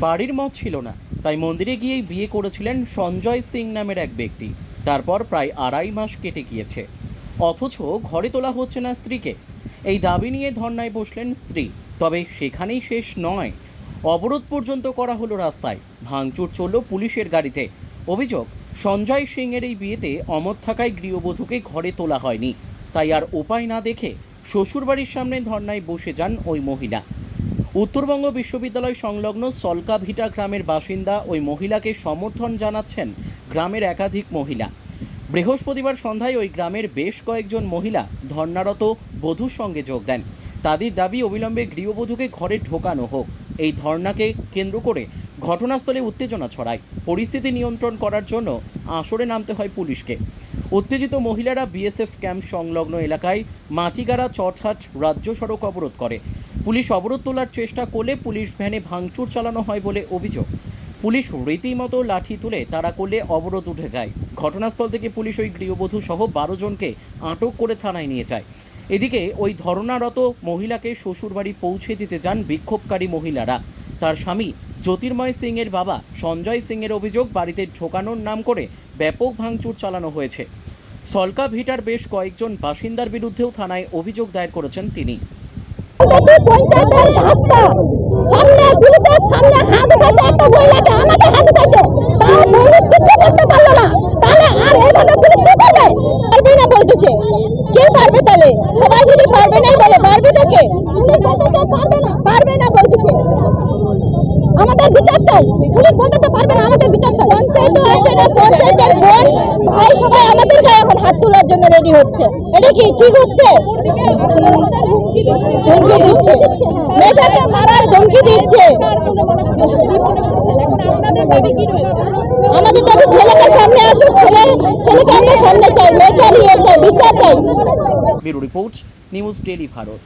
বাড়ির মত ছিল না। তাই মন্দিরে গিয়েই বিয়ে করেছিলেন সঞ্জয় সিং নামের এক ব্যক্তি। তারপর প্রায় আড়াই মাস কেটে গিয়েছে। অথচ ঘরে তোলা হচ্ছে না স্ত্রীকে। এই দাবি নিয়ে ধর্নায় বসলেন স্ত্রী। তবে সেখানেই শেষ নয়। অবরোধ পর্যন্ত করা হলো রাস্তায়। ভাঙচুর চলল পুলিশের গাড়িতে। অভিযোগ, সঞ্জয় সিং এর এই বিয়েতে অমত থাকায় গৃহবধূকে ঘরে তোলা হয়নি। তাই আর উপায় না দেখে শ্বশুরবাড়ির সামনে ধর্নায় বসে যান ওই মহিলা। উত্তরবঙ্গ বিশ্ববিদ্যালয় সংলগ্ন সলকাভিটা গ্রামের বাসিন্দা ওই মহিলাকে সমর্থন জানাচ্ছেন গ্রামের একাধিক মহিলা। বৃহস্পতিবার সন্ধ্যায় ওই গ্রামের বেশ কয়েকজন মহিলা ধর্নারত বধূর সঙ্গে যোগ দেন। তাদের দাবি, অবিলম্বে গৃহবধূকে ঘরে ঢোকানো হোক। এই ধর্নাকে কেন্দ্র করে ঘটনাস্থলে উত্তেজনা ছড়ায়। পরিস্থিতি নিয়ন্ত্রণ করার জন্য আসরে নামতে হয় পুলিশকে। উত্তেজিত মহিলারা বিএসএফ ক্যাম্প সংলগ্ন এলাকায় মাটিগাড়া, চটহাট রাজ্য সড়ক অবরোধ করে। পুলিশ অবরোধ তোলার চেষ্টা করলে পুলিশ ভ্যানে ভাঙচুর চালানো হয় বলে অভিযোগ। পুলিশ রীতিমতো লাঠি তুলে তারা করলে অবরোধ উঠে যায়। ঘটনাস্থল থেকে পুলিশ ওই গৃহবধূ সহ বারো জনকে আটক করে থানায় নিয়ে যায়। এদিকে ওই ধর্নারত মহিলাকে শ্বশুরবাড়ি পৌঁছে দিতে যান বিক্ষোভকারী মহিলারা। তার স্বামী জ্যোতির্ময় সিং এর বাবা সঞ্জয় সিং এর অভিযোগ, বাড়িতে ঢোকানোর নাম করে ব্যাপক ভাঙচুর চালানো হয়েছে। সলকা ভিটার বেশ কয়েকজন বাসিন্দার বিরুদ্ধেও থানায় অভিযোগ দায়ের করেছেন তিনি। উঠেছে পঞ্চায়েতের রাস্তা। সামনে পুলিশের সামনে হাত উঠাচ্ছে একটা মহিলাকে আমাকে হাত উঠাচ্ছে তাও পুলিশ কিছু করতে পারল না। তাহলে আর এইভাবে পুলিশ কি করবে? পারবে না বলতেছে কে? পারবে তাহলে? সবাই যদি পারবে না বলে, পারবে তো কে? পারবে না পারবে না বলতেছে আমাদের বিচার চাই। পুলিশ বলতেছে পারবে না, আমাদের বিচার চাই। পঞ্চায়েত আসে না, পঞ্চায়েতের বোন, ভাই সবাই আমাদের গায়ে এখন হাত তোলার জন্য রেডি হচ্ছে। এটা কি ঠিক হচ্ছে? ধমকি দিচ্ছে। মেয়েটাকে মারার ধমকি দিচ্ছে। আমাদের তবে ছেলেকে সামনে আসুক, ছেলে, ছেলেকে আমরা সামনে চাই মেয়েটা নিয়ে চাই, বিচার চাই। Bureau report, news daily Bharat.